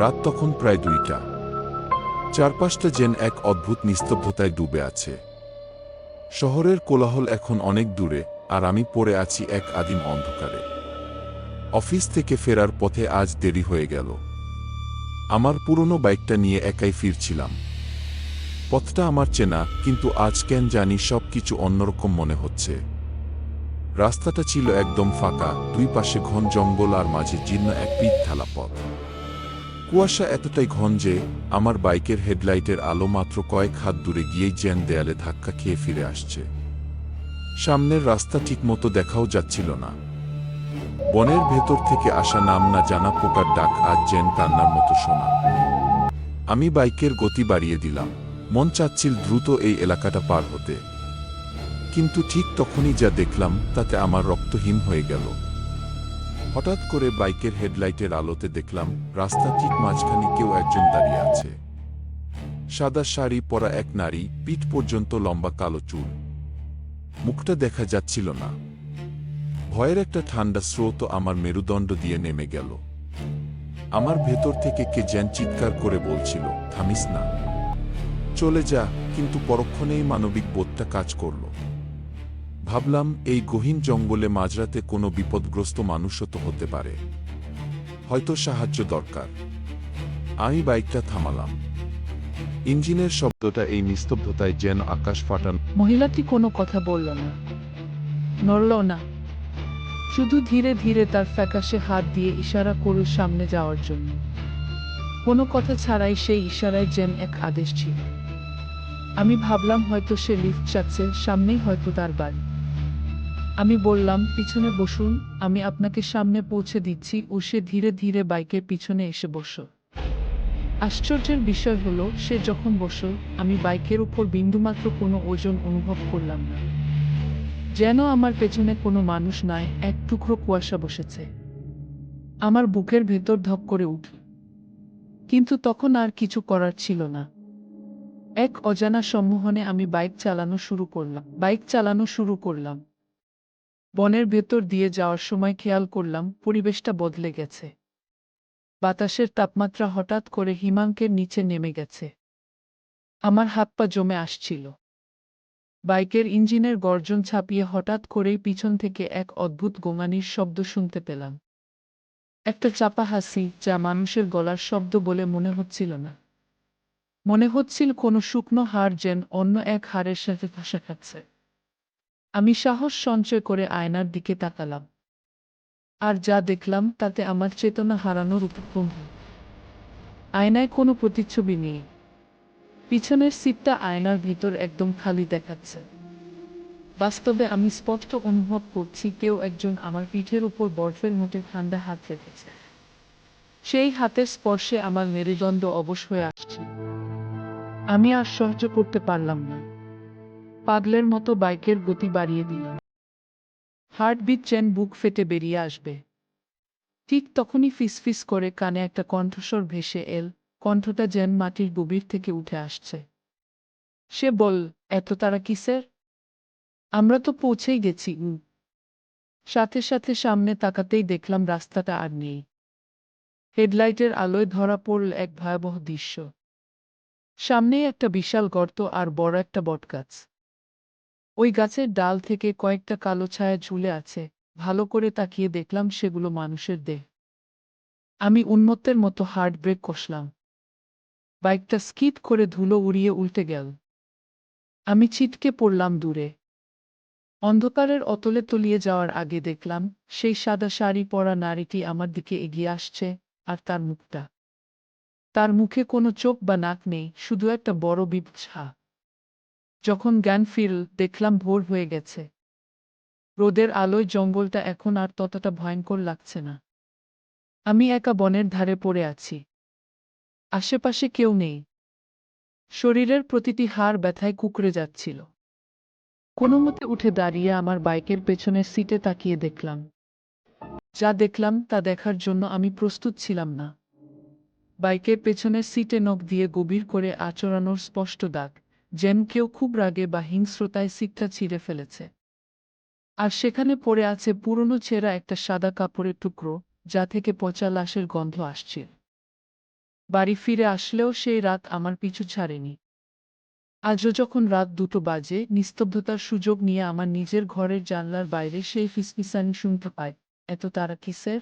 রাত তখন প্রায় দুইটা। চারপাশটা যেন এক অদ্ভুত নিস্তব্ধতায় ডুবে আছে। শহরের কোলাহল এখন অনেক দূরে, আর আমি পড়ে আছি এক আদিম অন্ধকারে। অফিস থেকে ফেরার পথে আজ দেরি হয়ে গেল। আমার পুরনো বাইকটা নিয়ে একাই ফিরছিলাম। পথটা আমার চেনা, কিন্তু আজ কেন জানি সব কিছু অন্যরকম মনে হচ্ছে। রাস্তাটা ছিল একদম ফাঁকা, দুই পাশে ঘন জঙ্গল আর মাঝে জীর্ণ এক পিঠ ঢালা পথ কুয়াশা এতটাই ঘন যে, আমার বাইকের হেডলাইটের আলো মাত্র কয়েক হাত দূরে গিয়েই জ্যান দেয়ালে ধাক্কা খেয়ে ফিরে আসছে। সামনের রাস্তা ঠিকমতো দেখাও যাচ্ছিল না। বনের ভেতর থেকে আসা নাম না জানা পোকার ডাক আজ যেন কান্নার মতো শোনা। আমি বাইকের গতি বাড়িয়ে দিলাম। মন চাচ্ছিল দ্রুত এই এলাকাটা পার হতে। কিন্তু ঠিক তখনই যা দেখলাম, তাতে আমার রক্ত হিম হয়ে গেল। হঠাৎ করে বাইকের হেডলাইটের আলোতে দেখলাম, রাস্তা ঠিক মাঝখানে কেউ একজন দাঁড়িয়ে আছে। সাদা শাড়ি পরা এক নারী, পিঠ পর্যন্ত লম্বা কালো চুল। মুখটা দেখা যাচ্ছিল না। ভয়ের একটা ঠান্ডা স্রোত আমার মেরুদণ্ড দিয়ে নেমে গেল। আমার ভেতর থেকে কে যেন চিৎকার করে বলছিল, থামিস না। চলে যা, কিন্তু পরক্ষণেই মানবিক বোধটা কাজ করল। ভাবলাম, এই গহীন জঙ্গলে মাঝরাতে কোনো বিপদগ্রস্ত মানুষও তো হতে পারে। হয়তো সাহায্য দরকার। আমি বাইকটা থামালাম। ইঞ্জিনের শব্দটা এই নিস্তব্ধতায় যেন আকাশ ফাটান। মহিলাটি কোনো কথা বলল না। নড়ল না। শুধু ধীরে ধীরে তার ফ্যাকাশে হাত দিয়ে ইশারা করল সামনে যাওয়ার জন্য। কোনো কথা ছাড়াই সেই ইশারায় যেন এক আদেশ ছিল। আমি ভাবলাম হয়তো সে লিফট চাচ্ছে, সামনেই হয়তো তার বাড়ি। আমি বললাম, পিছনে বসুন, আমি আপনাকে সামনে পৌঁছে দিচ্ছি। ও সে ধীরে ধীরে বাইকের পিছনে এসে বসল। আশ্চর্যের বিষয় হলো, সে যখন বসল, আমি বাইকের উপর বিন্দুমাত্র কোনো ওজন অনুভব করলাম না। যেন আমার পেছনে কোনো মানুষ নয় এক টুকরো কুয়াশা বসেছে। আমার বুকের ভেতর ধক করে উঠল। কিন্তু তখন আর কিছু করার ছিল না। এক অজানা সম্মোহনে আমি বাইক চালানো শুরু করলাম, বাইক চালানো শুরু করলাম। বনের ভেতর দিয়ে যাওয়ার সময় খেয়াল করলাম পরিবেশটা বদলে গেছে। বাতাসের তাপমাত্রা হঠাৎ করে হিমাঙ্কের নিচে নেমে গেছে। আমার হাত পা জমে আসছিল। বাইকের ইঞ্জিনের গর্জন ছাপিয়ে হঠাৎ করেই পিছন থেকে এক অদ্ভুত গোঙানির শব্দ শুনতে পেলাম। একটা চাপা হাসি যা মানুষের গলার শব্দ বলে মনে হচ্ছিল না। মনে হচ্ছিল কোনো শুকনো হাড় যেন অন্য এক হাড়ের সাথে ভাসা খাচ্ছে। আমি সাহস সঞ্চয় করে আয়নার দিকে তাকালাম। আর যা দেখলাম তাতে আমার চেতনা হারানোর উপক্রম আয়নায় কোনো প্রতিচ্ছবি নেই। পিছনের সিটটা আয়নার ভিতর একদম খালি দেখাচ্ছে। বাস্তবে আমি স্পষ্ট অনুভব করছি কেউ একজন আমার পিঠের উপর বরফের মধ্যে ঠান্ডা হাত রেখেছে। সেই হাতের স্পর্শে আমার মেরুদণ্ড অবশ হয়ে আসছে। আমি আর সহ্য করতে পারলাম না। পাগলের মতো বাইকের গতি বাড়িয়ে দিলাম হার্টবিট চেন বুক ফেটে বেরিয়ে আসবে। ঠিক তখনই ফিসফিস করে কানে একটা কণ্ঠস্বর ভেসে এল, কণ্ঠটা যেন মাটির গভীর থেকে উঠে আসছে। সে বল, এত তারা কিসের আমরা তো পৌঁছেই গেছি। সাথে সাথে সামনে তাকাতেই দেখলাম রাস্তাটা আর নেই। হেডলাইটের আলোয় ধরা পড়ল এক ভয়াবহ দৃশ্য। সামনেই একটা বিশাল গর্ত আর বড় একটা বটগাছ। ওই গাছের ডাল থেকে কয়েকটা কালো ছায়া ঝুলে আছে, ভালো করে তাকিয়ে দেখলাম সেগুলো মানুষের দেহ। আমি উন্মত্তের মতো হার্ট ব্রেক কষলাম। বাইকটা স্কিড করে ধুলো উড়িয়ে উল্টে গেল। আমি ছিটকে পড়লাম দূরে। অন্ধকারের অতলে তলিয়ে যাওয়ার আগে দেখলাম, সেই সাদা শাড়ি পরা নারীটি আমার দিকে এগিয়ে আসছে, আর তার মুখটা। তার মুখে কোনো চোখ বা নাক নেই, শুধু একটা বড় বিপছা যখন জ্ঞান ফিরল দেখলাম ভোর হয়ে গেছে। রোদের আলোয় জঙ্গলটা এখন আর ততটা ভয়ঙ্কর লাগছে না। আমি একা বনের ধারে পড়ে আছি। আশেপাশে কেউ নেই। শরীরের প্রতিটি হাড় ব্যথায় কুকড়ে যাচ্ছিল। কোনো মতে উঠে দাঁড়িয়ে আমার বাইকের পেছনের সিটে তাকিয়ে দেখলাম। যা দেখলাম তা দেখার জন্য আমি প্রস্তুত ছিলাম না। বাইকের পেছনের সিটে নখ দিয়ে গভীর করে আচরানোর স্পষ্ট দাগ। যেন কেউ খুব রাগে বা হিংস্রতায় সিটটা ছিঁড়ে ফেলেছে। আর সেখানে পড়ে আছে পুরনো ছেঁড়া একটা সাদা কাপড়ের টুকরো, যা থেকে পচা লাশের গন্ধ আসছে। বাড়ি ফিরে আসলেও সেই রাত আমার পিছু ছাড়েনি। আজও যখন রাত দুটো বাজে, নিস্তব্ধতার সুযোগ নিয়ে আমার নিজের ঘরের জানলার বাইরে সেই ফিসফিসানি শুনতে পায় এত তারা কিসের?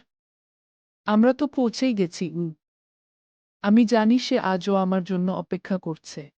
আমরা তো পৌঁছেই গেছি। আমি জানি সে আজও আমার জন্য অপেক্ষা করছে।